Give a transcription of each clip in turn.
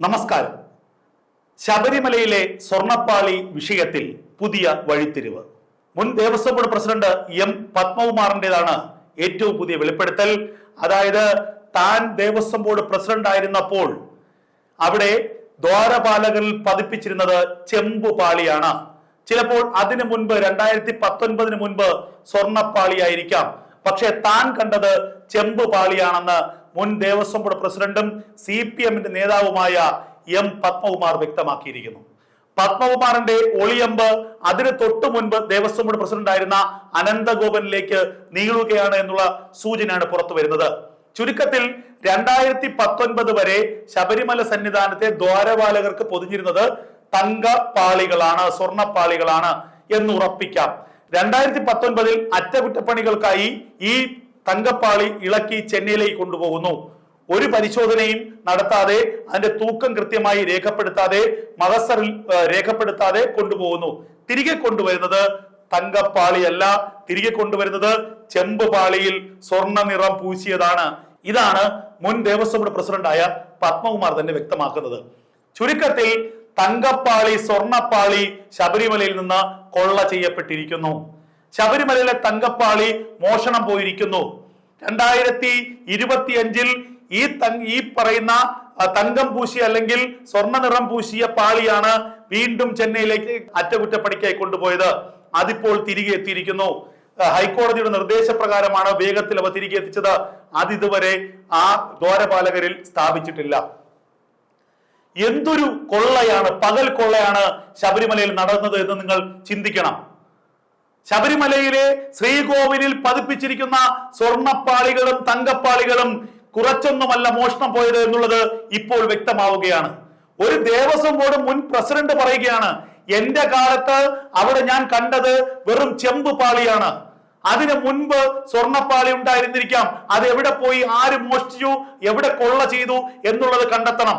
നമസ്കാരം. ശബരിമലയിലെ സ്വർണപ്പാളി വിഷയത്തിൽ പുതിയ വഴിത്തിരിവ്. മുൻ ദേവസ്വം ബോർഡ് പ്രസിഡന്റ് എം പത്മകുമാറിന്റേതാണ് ഏറ്റവും പുതിയ വെളിപ്പെടുത്തൽ. അതായത് താൻ ദേവസ്വം ബോർഡ് പ്രസിഡന്റ് ആയിരുന്നപ്പോൾ അവിടെ ദ്വാരപാലകരിൽ പതിപ്പിച്ചിരുന്നത് ചെമ്പുപാളിയാണ് ചിലപ്പോൾ അതിനു മുൻപ് രണ്ടായിരത്തി പത്തൊൻപതിന് മുൻപ് സ്വർണപ്പാളിയായിരിക്കാം പക്ഷെ താൻ കണ്ടത് ചെമ്പുപാളിയാണെന്ന് മുൻ ദേവസ്വം ബോർഡ് പ്രസിഡന്റും സി പി എമ്മിന്റെ നേതാവുമായ എം പത്മകുമാർ വ്യക്തമാക്കിയിരിക്കുന്നു. പത്മകുമാറിന്റെ ഒളിയമ്പ് അതിന് തൊട്ടു മുൻപ് ദേവസ്വം ബോർഡ് പ്രസിഡന്റ് ആയിരുന്ന അനന്തഗോപനിലേക്ക് നീളുകയാണ് എന്നുള്ള സൂചനയാണ് പുറത്തു വരുന്നത്. ചുരുക്കത്തിൽ രണ്ടായിരത്തി പത്തൊൻപത് വരെ ശബരിമല സന്നിധാനത്തെ ദ്വാരപാലകർക്ക് പൊതിഞ്ഞിരുന്നത് തങ്കപ്പാളികളാണ് സ്വർണപ്പാളികളാണ് എന്ന് ഉറപ്പിക്കാം. രണ്ടായിരത്തി പത്തൊൻപതിൽ അറ്റകുറ്റപ്പണികൾക്കായി ഈ തങ്കപ്പാളി ഇളക്കി ചെന്നൈയിലേക്ക് കൊണ്ടുപോകുന്നു. ഒരു പരിശോധനയും നടത്താതെ അതിന്റെ തൂക്കം കൃത്യമായി രേഖപ്പെടുത്താതെ മഹസറിൽ രേഖപ്പെടുത്താതെ കൊണ്ടുപോകുന്നു. തിരികെ കൊണ്ടുവരുന്നത് തങ്കപ്പാളിയല്ല. തിരികെ കൊണ്ടുവരുന്നത് ചെമ്പ് പാളിയിൽ സ്വർണ നിറം പൂശിയതാണ്. ഇതാണ് മുൻ ദേവസ്വം ബോർഡ് പ്രസിഡന്റായ പത്മകുമാർ തന്നെ വ്യക്തമാക്കുന്നത്. ചുരുക്കത്തിൽ തങ്കപ്പാളി സ്വർണപ്പാളി ശബരിമലയിൽ നിന്ന് കൊള്ള ചെയ്യപ്പെട്ടിരിക്കുന്നു. ശബരിമലയിലെ തങ്കപ്പാളി മോഷണം പോയിരിക്കുന്നു. രണ്ടായിരത്തി ഇരുപത്തിയഞ്ചിൽ ഈ തങ് ഈ പറയുന്ന തങ്കം പൂശിയ അല്ലെങ്കിൽ സ്വർണ നിറം പൂശിയ പാളിയാണ് വീണ്ടും ചെന്നൈയിലേക്ക് അറ്റകുറ്റപ്പണിക്കായി കൊണ്ടുപോയത്. അതിപ്പോൾ തിരികെ എത്തിയിരിക്കുന്നു. ഹൈക്കോടതിയുടെ നിർദ്ദേശപ്രകാരമാണ് വേഗത്തിൽ അവ തിരികെ എത്തിച്ചത്. അതിതുവരെ ആ ദ്വാരപാലകരിൽ സ്ഥാപിച്ചിട്ടില്ല. എന്തൊരു കൊള്ളയാണ് പകൽ കൊള്ളയാണ് ശബരിമലയിൽ നടന്നത് എന്ന് നിങ്ങൾ ചിന്തിക്കണം. ശബരിമലയിലെ ശ്രീകോവിലിൽ പതിപ്പിച്ചിരിക്കുന്ന സ്വർണപ്പാളികളും തങ്കപ്പാളികളും കുറച്ചൊന്നുമല്ല മോഷണം പോയത് എന്നുള്ളത് ഇപ്പോൾ വ്യക്തമാവുകയാണ്. ഒരു ദേവസ്വം ബോർഡ് മുൻ പ്രസിഡന്റ് പറയുകയാണ് എന്റെ കാലത്ത് അവിടെ ഞാൻ കണ്ടത് വെറും ചെമ്പ് പാളിയാണ്. അതിനു മുൻപ് സ്വർണപ്പാളി ഉണ്ടായിരുന്നിരിക്കാം. അത് എവിടെ പോയി ആര് മോഷ്ടിച്ചു എവിടെ കൊള്ള ചെയ്തു എന്നുള്ളത് കണ്ടെത്തണം.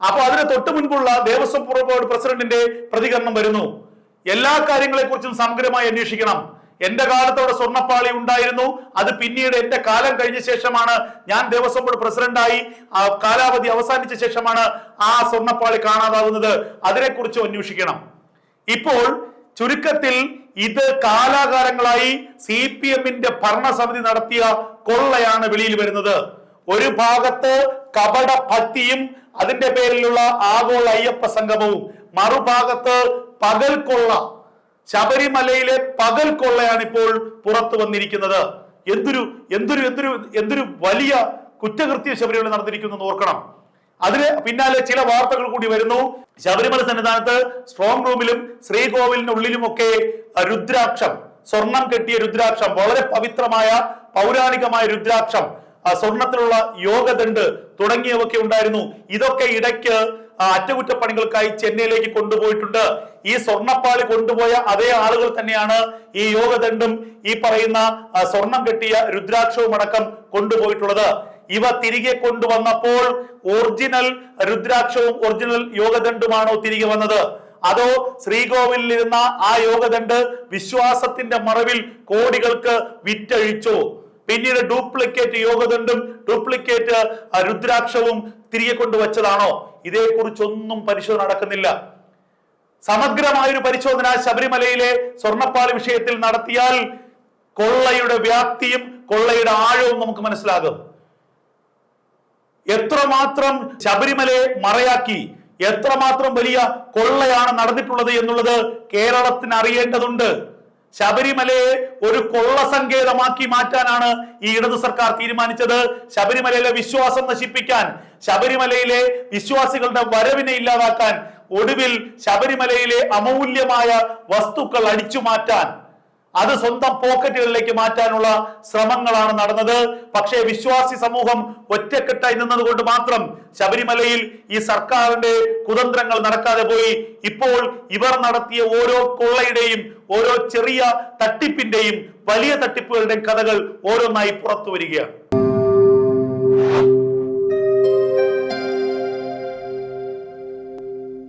അപ്പൊ അതിന് തൊട്ടു മുൻപുള്ള ദേവസ്വം ബോർഡ് പ്രസിഡന്റിന്റെ പ്രതികരണം വരുന്നു. എല്ലാ കാര്യങ്ങളെക്കുറിച്ചും സമഗ്രമായി അന്വേഷിക്കണം. എന്റെ കാലത്ത് അവിടെ സ്വർണപ്പാളി ഉണ്ടായിരുന്നു. അത് പിന്നീട് എന്റെ കാലം കഴിഞ്ഞ ശേഷമാണ് ഞാൻ ദേവസ്വം ബോർഡ് പ്രസിഡന്റായി കാലാവധി അവസാനിച്ച ശേഷമാണ് ആ സ്വർണപ്പാളി കാണാതാവുന്നത്. അതിനെക്കുറിച്ച് അന്വേഷിക്കണം. ഇപ്പോൾ ചുരുക്കത്തിൽ ഇത് കാലാകാലങ്ങളായി സി പി എമ്മിന്റെ ഭരണസമിതി നടത്തിയ കൊള്ളയാണ് വെളിയിൽ വരുന്നത്. ഒരു ഭാഗത്ത് കപട ഭക്തിയും അതിന്റെ പേരിലുള്ള ആഗോള അയ്യപ്പ സംഗമവും മറുഭാഗത്ത് പകൽ കൊള്ള ശബരിമലയിലെ പകൽ കൊള്ളയാണ് ഇപ്പോൾ പുറത്തു വന്നിരിക്കുന്നത്. എന്തൊരു എന്തൊരു എന്തൊരു എന്തൊരു വലിയ കുറ്റകൃത്യം ശബരിമല നടന്നിരിക്കുന്നു ഓർക്കണം. അതിന് പിന്നാലെ ചില വാർത്തകൾ കൂടി വരുന്നു. ശബരിമല സന്നിധാനത്ത് സ്ട്രോങ് റൂമിലും ശ്രീകോവിലിനുള്ളിലുമൊക്കെ രുദ്രാക്ഷം സ്വർണം കെട്ടിയ രുദ്രാക്ഷം വളരെ പവിത്രമായ പൗരാണികമായ രുദ്രാക്ഷം സ്വർണത്തിലുള്ള യോഗദണ്ഡ് തുടങ്ങിയവയൊക്കെ ഉണ്ടായിരുന്നു. ഇതൊക്കെ ഇടയ്ക്ക് അറ്റകുറ്റപ്പണികൾക്കായി ചെന്നൈയിലേക്ക് കൊണ്ടുപോയിട്ടുണ്ട്. ഈ സ്വർണപ്പാളി കൊണ്ടുപോയ അതേ ആളുകൾ തന്നെയാണ് ഈ യോഗദണ്ഡും ഈ പറയുന്ന സ്വർണം കെട്ടിയ രുദ്രാക്ഷവും അടക്കം കൊണ്ടുപോയിട്ടുള്ളത്. ഇവ തിരികെ കൊണ്ടുവന്നപ്പോൾ ഒറിജിനൽ രുദ്രാക്ഷവും ഒറിജിനൽ യോഗദണ്ഡുമാണോ തിരികെ വന്നത്? അതോ ശ്രീകോവിലിരുന്ന ആ യോഗദണ്ഡ് വിശ്വാസത്തിന്റെ മറവിൽ കോടികൾക്ക് വിറ്റഴിച്ചു? പിന്നീട് ഡ്യൂപ്ലിക്കേറ്റ് യോഗദണ്ഡും ഡ്യൂപ്ലിക്കേറ്റ് രുദ്രാക്ഷവും തിരികെ കൊണ്ടുവച്ചതാണോ? ഇതേക്കുറിച്ചൊന്നും പരിശോധന നടക്കുന്നില്ല. സമഗ്രമായൊരു പരിശോധന ശബരിമലയിലെ സ്വർണപ്പാൽ വിഷയത്തിൽ നടത്തിയാൽ കൊള്ളയുടെ വ്യാപ്തിയും കൊള്ളയുടെ ആഴവും നമുക്ക് മനസ്സിലാകും. എത്രമാത്രം ശബരിമലയെ മറയാക്കി എത്രമാത്രം വലിയ കൊള്ളയാണ് നടന്നിട്ടുള്ളത് എന്നുള്ളത് കേരളത്തിന് അറിയേണ്ടതുണ്ട്. ശബരിമലയെ ഒരു കൊള്ള സങ്കേതമാക്കി മാറ്റാനാണ് ഈ ഇടതു സർക്കാർ തീരുമാനിച്ചത്. ശബരിമലയിലെ വിശ്വാസം നശിപ്പിക്കാൻ ശബരിമലയിലെ വിശ്വാസികളുടെ വരവിനെ ഇല്ലാതാക്കാൻ ഒടുവിൽ ശബരിമലയിലെ അമൂല്യമായ വസ്തുക്കൾ അടിച്ചു മാറ്റാൻ അത് സ്വന്തം പോക്കറ്റുകളിലേക്ക് മാറ്റാനുള്ള ശ്രമങ്ങളാണ് നടന്നത്. പക്ഷേ വിശ്വാസി സമൂഹം ഒറ്റക്കെട്ടായി നിന്നതുകൊണ്ട് മാത്രം ശബരിമലയിൽ ഈ സർക്കാരിന്റെ കുതന്ത്രങ്ങൾ നടക്കാതെ പോയി. ഇപ്പോൾ ഇവർ നടത്തിയ ഓരോ കൊള്ളയുടെയും ഓരോ ചെറിയ തട്ടിപ്പിന്റെയും വലിയ തട്ടിപ്പുകളുടെയും കഥകൾ ഓരോന്നായി പുറത്തു വരികയാണ്.